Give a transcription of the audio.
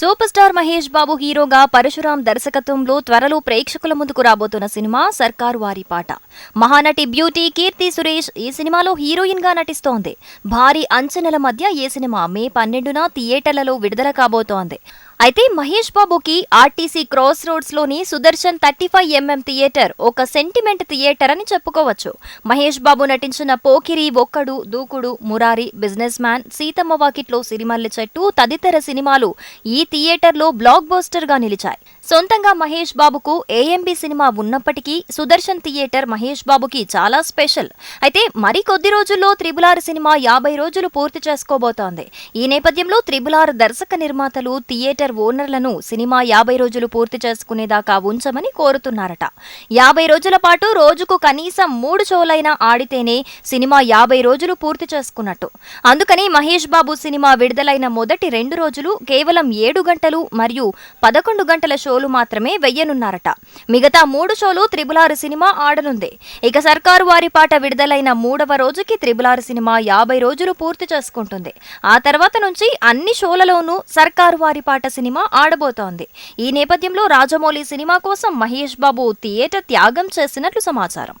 Super star Mahesh Babu హీరోగా పరశురాం దర్శకత్వంలో త్వరలో ప్రేక్షకుల ముందుకు రాబోతున్న సినిమా సర్కారు వారి పాట. మహానటి బ్యూటీ కీర్తి సురేష్ ఈ సినిమాలో హీరోయిన్గా నటిస్తోంది. భారీ అంచనల మధ్య ఈ సినిమా మే పన్నెండున థియేటర్లలో విడుదల కాబోతోంది. అయితే మహేష్ బాబుకి ఆర్టీసీ క్రాస్ రోడ్స్లోని Sudarshan thirty five MM theatre ఒక సెంటిమెంట్ థియేటర్ అని చెప్పుకోవచ్చు. మహేష్ బాబు నటించిన పోకిరి ఒక్కడు దూకుడు మురారి బిజినెస్ మ్యాన్ సీతమ్మ వాకిట్లో సిరిమల్లె చెట్టు తదితర సినిమాలు ఈ థియేటర్లో బ్లాక్ బస్టర్గా నిలిచాయి. సొంతంగా మహేష్ బాబుకు ఏఎంబి సినిమా ఉన్నప్పటికీ సుదర్శన్ థియేటర్ మహేష్ బాబుకి చాలా స్పెషల్. అయితే మరి కొద్ది రోజుల్లో త్రిబులార్ సినిమా యాభై రోజులు పూర్తి చేసుకోబోతోంది. ఈ నేపథ్యంలో త్రిబులార్ దర్శక నిర్మాతలు థియేటర్ ఓనర్లను సినిమా యాభై రోజులు పూర్తి చేసుకునేదాకా ఉంచమని కోరుతున్నారట. యాభై రోజుల పాటు రోజుకు కనీసం మూడు షోలైనా ఆడితేనే సినిమా యాభై రోజులు పూర్తి చేసుకున్నట్టు. అందుకని మహేష్ బాబు సినిమా విడుదలైన మొదటి రెండు రోజులు కేవలం ఏడు గంటలు మరియు పదకొండు గంటల షోలు మాత్రమే వెయ్యనున్నారట. మిగతా మూడు షోలు త్రిబులారు సినిమా ఆడనుంది. ఇక సర్కారు వారి పాట విడుదలైన మూడవ రోజుకి త్రిబులారు సినిమా యాభై రోజులు పూర్తి చేసుకుంటుంది. ఆ తర్వాత నుంచి అన్ని షోలలోనూ సర్కారు వారి పాట సినిమా ఆడబోతోంది. ఈ నేపథ్యంలో రాజమౌళి సినిమా కోసం మహేష్ బాబు థియేటర్ త్యాగం చేసినట్లు సమాచారం.